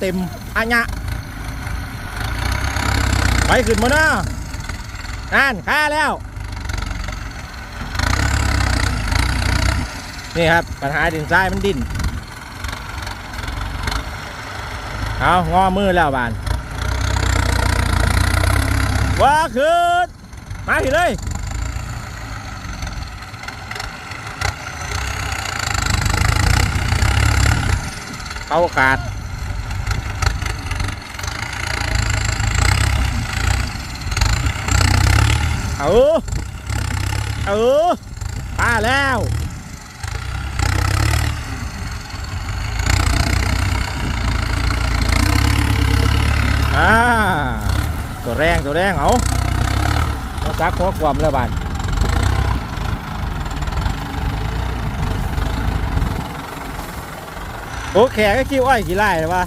เต็มอัญญะไปขึ้นมาเนาะนั่นค่าแล้ว นี่ครับ ปัญหาดินทรายมันดิน เอางอมือแล้วบานว่าขึ้นมาทีเลยเอาโอกาส เอาเอามาแล้วอ่าตัวแรงตัวแรงเอาเอาซักหัวความแล้วบานโอ้แขกก็คีบอ้อยกี่ไร่หรอวะ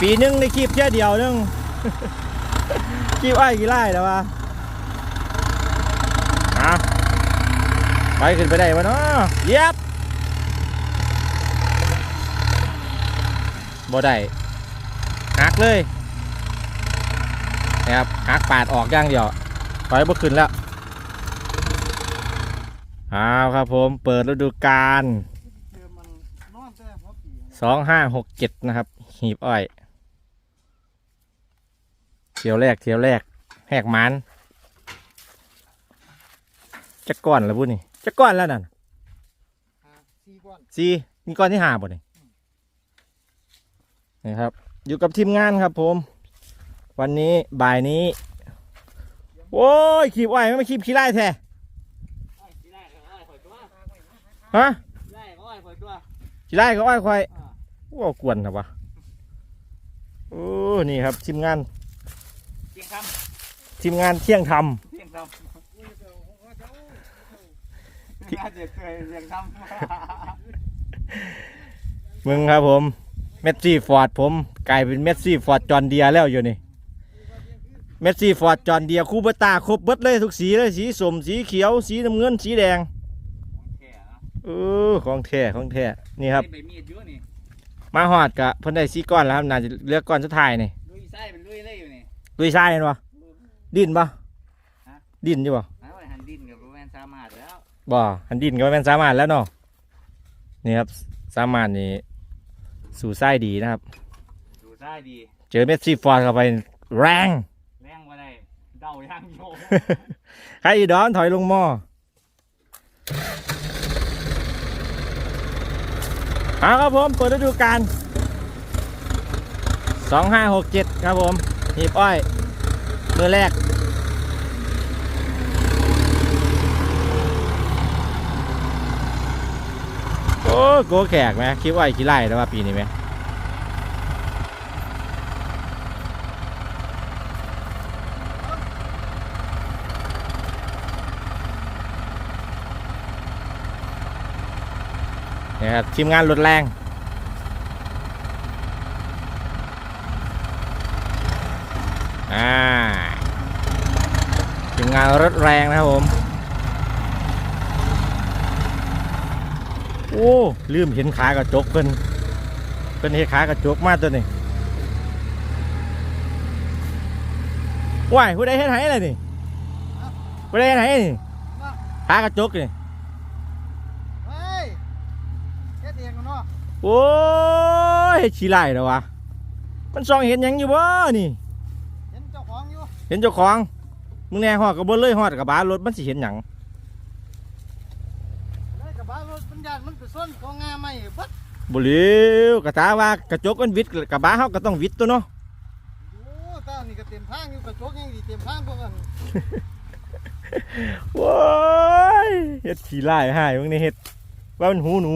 ปีหนึงได้คีบเที่เดียวนึงคีบอ้อยกี่ไร่หรอวะ อะไปขึ้นไปได้วะเนาะเยียบบ่ได้หักเลยนะครับหักปาดออกอย่างเดียวถอยบ่ขึ้นแล้วเอาวครับผมเปิดฤดูกาลสองห้าหกเจ็ดนะครับ หีบอ้อยเที่ยวแรกเที่ยวแรกแหกมัน จะก้อนแล้วบุนี่จะก้อนแล้วนั่นหาสี่ก้อนซีนี่ก้อนที่ห้าบ่นี่นี่ครับ อยู่กับทีมงานครับ ผม วันนี้บ่ายนี้ โอ้ยขีบอ้อยไม่มาขีบขี้ไล่แท้ขี้ไล่ก็อ้อยข่อยตัวฮะขี้ไล่ก็อ้อยข่อยตัวขี้ไล่ก็อ้อยควายอ่าโอ้กวนนะวะโอ้นี่ครับทีมงานเพียงคทีมงานเที่ยงทำเพียงคำ น่าจะเคยเพียงคำำมึงครับผมเมสซี่ฟอร์ดผมกลายเป็นเมสซี่ฟอร์ดจอห์นเดียร์แล้วอยู่นี่เมสซี่ฟอร์ดจอห์นเดียร์คูเบอร์ตาครบเบิดเลยทุกสีเลยสีสมสีเขียวสีน้ำเงินสีแดงแค่เนาะเออของแท้ของแท้นี่ครับใบมีดอยู่นี่มาหอดกะเพิ่นได้สีก้อนแล้วครับน่าจะเลือกก้อนสุดท้ายนี่ลุยไส้เป็นลุยเลยอยู่นี่ ลุยทรายเห็นปะดินปะฮะ ดินอยู่ปะ บ่หันดินก็ไม่เป็นสามารถแล้วเนาะนี่ครับสามารถนี่สู่ไส้ดีนะครับ ดูไส้ดี เจอเมสซี่ฟอร์ดเข้าไปแรง แรงว่าได้ เดาย่างโยใครอีดอนถอยลงหม้อเอาครับผม เปิดฤดูกาลสองห้าหกเจ็ดครับผมหีบอ้อย มือแรก โอ้โกแขกไหมคิดว่าขี้ไล่แล้วว่าปีนี้ไหมนี่ครับทีมงานรถแรงอ่าทีมงานรถแรงนะครับผม โอ้ลืมเห็นขากระจกเพิ่นเพิ่นเห็นขากระจกมาตัวนี้ว้ายผู้ใดเห็นไหนเลยนี่ผู้ใดเห็นไหนนี่ขากระจกนี่เฮ้ยเฮ็ดเองเนาะโอ้ยขี้ไล่แล้ววะมันส่องเห็นหยังอยู่บ่นี่ เห็นเจ้าของอยู่เห็นเจ้าของมึงแน่ฮอดกับบนเลยฮอดกับบารถมันสิเห็นหยัง เลยกับบ้านรถปัญญามั นไปส้นของาไม่บัดบ่เลีวกระตาว่ากระจกมันวิดกับบาเฮาก็ต้องวิดตัวเนาะโอ้ตานี่ก็เต็มทางอยู่กระจกยังดีเต็มทางพวกกันว้ยเฮ็ดขี้ไล่ให้มึงนี่เฮ็ดว่ามันหูหนู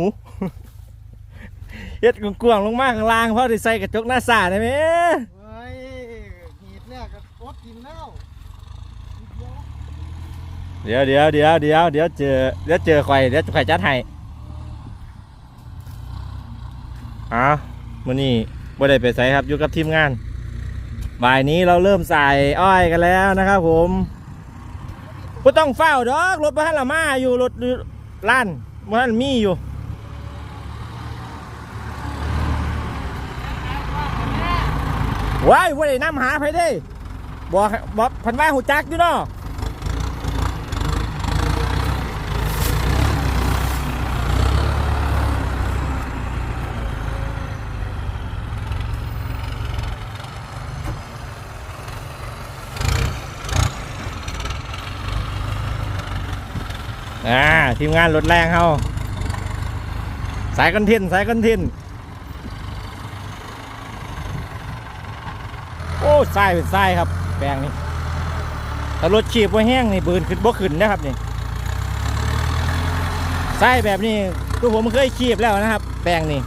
เฮ็ดกวงๆลงมาข้างล่างเพราะได้ใส่กระจกหน้าสาได้ไหมเฮ้ยหีดเนี่ยก็รถกินแล้วนิดเดียวเดี๋ยวเดี๋ยวเดี๋ยวเดี๋ยวเดี๋ยวเจอเดี๋ยวเจอไข่เดี๋ยวไข่จัดให้ อะมื้อนี้บ่ได้ไปใส่ครับอยู่กับทีมงาน บ่ายนี้เราเริ่มใส่อ้อยกันแล้วนะครับผมบ่ต้องเฝ้าดอกรถบ้านละมาอยู่รถล้านบ้านมีอยู่ว้ายว่าได้น้ำหาไปได้บอกบอกพันว่าหูจักอยู่เนาะ อ่าทีมงานรถแรงเขาสายคอนเทนสายคอนเทนโอ้ทรายเป็นทรายครับแปลงนี้ถ้ารถขีบว่าแห้งนี่บืนขึ้นบ่ขึ้นนะครับนี่ทรายแบบนี้คือผมเคยขีบแล้วนะครับ แปลงนี้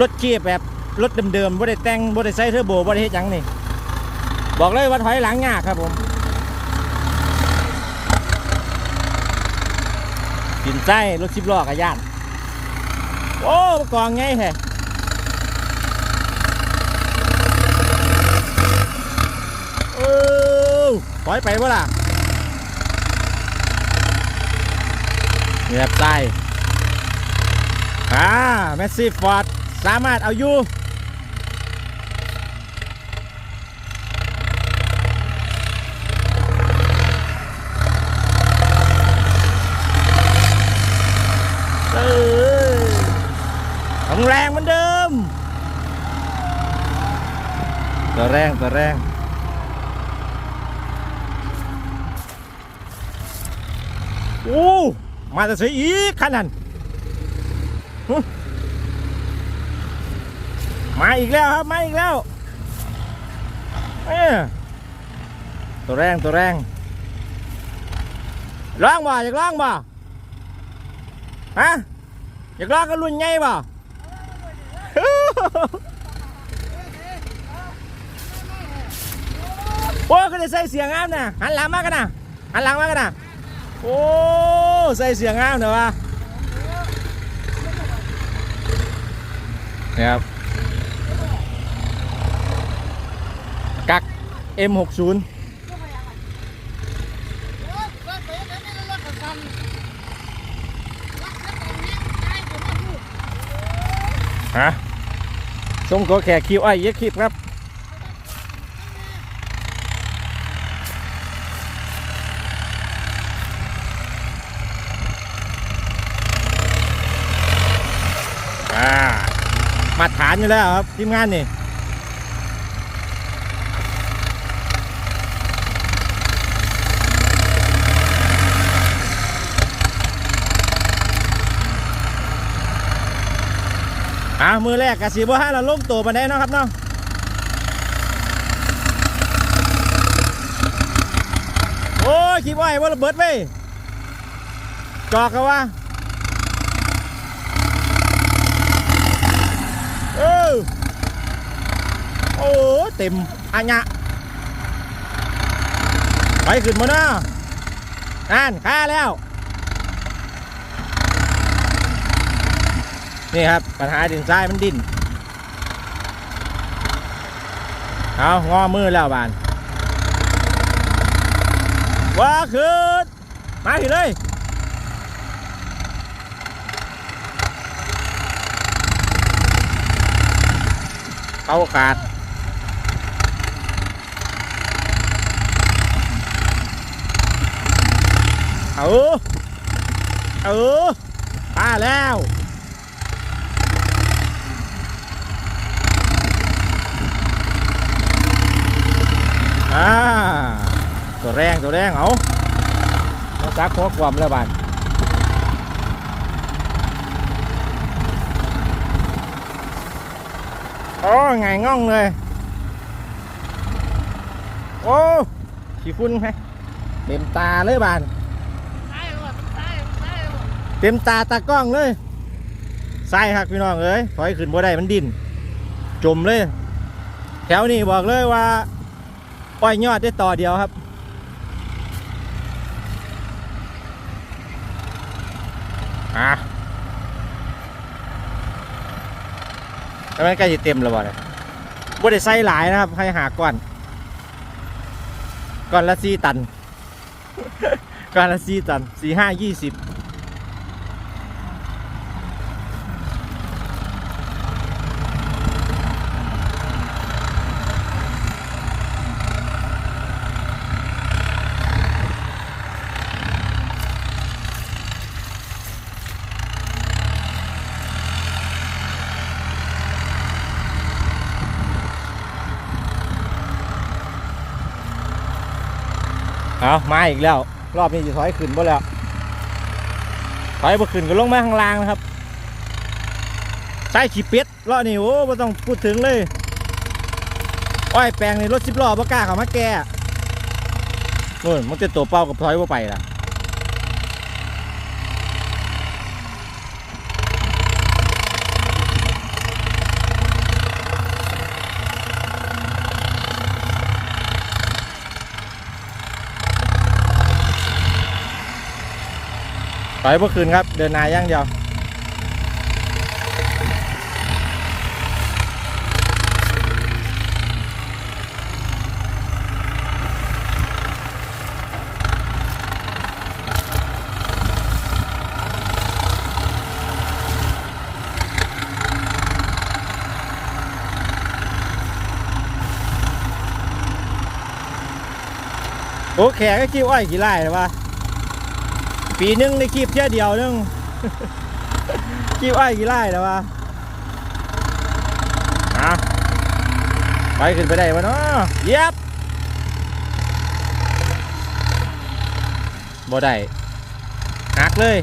รถขีบแบบรถเดิมๆบ่ได้แต่งบ่ได้ใส่เทอร์โบบ่ได้เฮ็ดหยังนี่ บอกเลยว่าถอยหลังยากครับผม กินไส้รถสิบล้อกับย่านโอ้กองไงแท้เออปล่อยไปวะล่ะเงียบใจอ่าแมสซี่ฟอร์ดสามารถเอาอยู่ เออของแรงเหมือนเดิม ตัวแรงตัวแรงโอ้มาจะซื้ออีกขนาดมาอีกแล้วครับ มาอีกแล้วตัวแรงตัวแรงร้องบ่อยากร้องบ่ ฮะอยากร้องกันรุ่นไงบ่โอ้ก็ได้ใส่เสียงงามนะหันหะส่งงามเนอะวะนี่ครับกัก M60 ฮะส่งตัวแขกคิวไอ้เยอะคลิปครับอ่ามาตรฐานอยู่แล้วครับทีมงานนี่ อ่ามือแรกกะสีบัวห้เราลงตัวมาได้เนาะครับเนาะโอ้ยคิดว่าไอ้ว่าระเบิดไปจอกกันวะเออโอ้เต็มอันยะไปขึ้นมาเนาะนั่นค่าแล้ว นี่ครับปัญหาดินทรายมันดินเอางอมือแล้วบานว่าขึ้นมาถึงเลยเป้าขาดเออเออมาแล้ว อ่าตัวแรงตัวแรงเอาต้องซักพกความแล้วบานโอ้ไงง่องเลย โอ้ขี้ฝุ่นไหมเต็มตาเลยบานเต็มตาตากล้องเลยใส่หักพี่น้องเอ้ยถอยขึ้นบ่ได้มันดิน จมเลย แถวนี้บอกเลยว่า ปล่อยยอดได้ต่อเดียวครับ อะแล้วมันใกล้จะเต็มแล้วบ่เนี่ยบ่ได้ใส่หลายนะครับ ให้หาก้อน ก้อนละสี่ตัน ก้อนละสี่ตันสี่ห้ายี่สิบ เอามาอีกแล้ว รอบนี้จะถอยขึ้นบ่แล้วถอยบ่ขึ้นก็ลงมาข้างล่างนะครับใช้ขี้เป็ดรอบนี้โอ้ไม่ต้องพูดถึงเลยอ้อยแปลงในรถสิบล้อบ่กล้าเข้ามาแก่โน่นมันจะตัวเป้ากับถอยบ่ไปล่ะ ไปเมื่อคืนครับ เดินนายย่างเดียวโอเคก็ขี้อ้อยกี่ไร่หรือวะ ปีหนึงได้คีบเที่ยเดียวนึงคีบอ้อยกี่ไร่แล้ววะอะไปขึ้นไปได้ปะเนาะเย็บบ่ได้หักเลย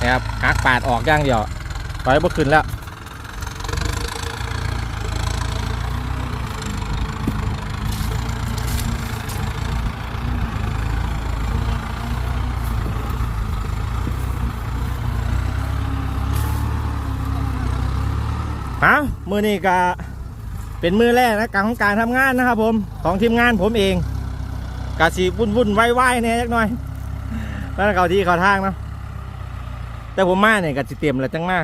นะครับหักปาดออกย่างเดียวไปบ่ขึ้นแล้ว เอา มือนี้ก็เป็นมือแรกนะการของการทำงานนะครับผมของทีมงานผมเองกะสีวุ่นวุ่นๆวายๆเนี่ยจักหน่อยแล้วเขาที่เขาทางเนาะแต่ผมมาเนี่ยกะสิเตรียมอะไรจังมา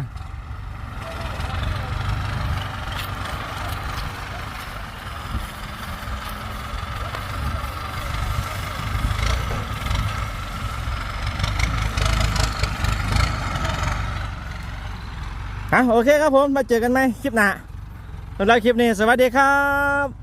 ฮะโอเคครับผมมาเจอกันไหมคลิปหน้าสำหรับคลิปนี้สวัสดีครับ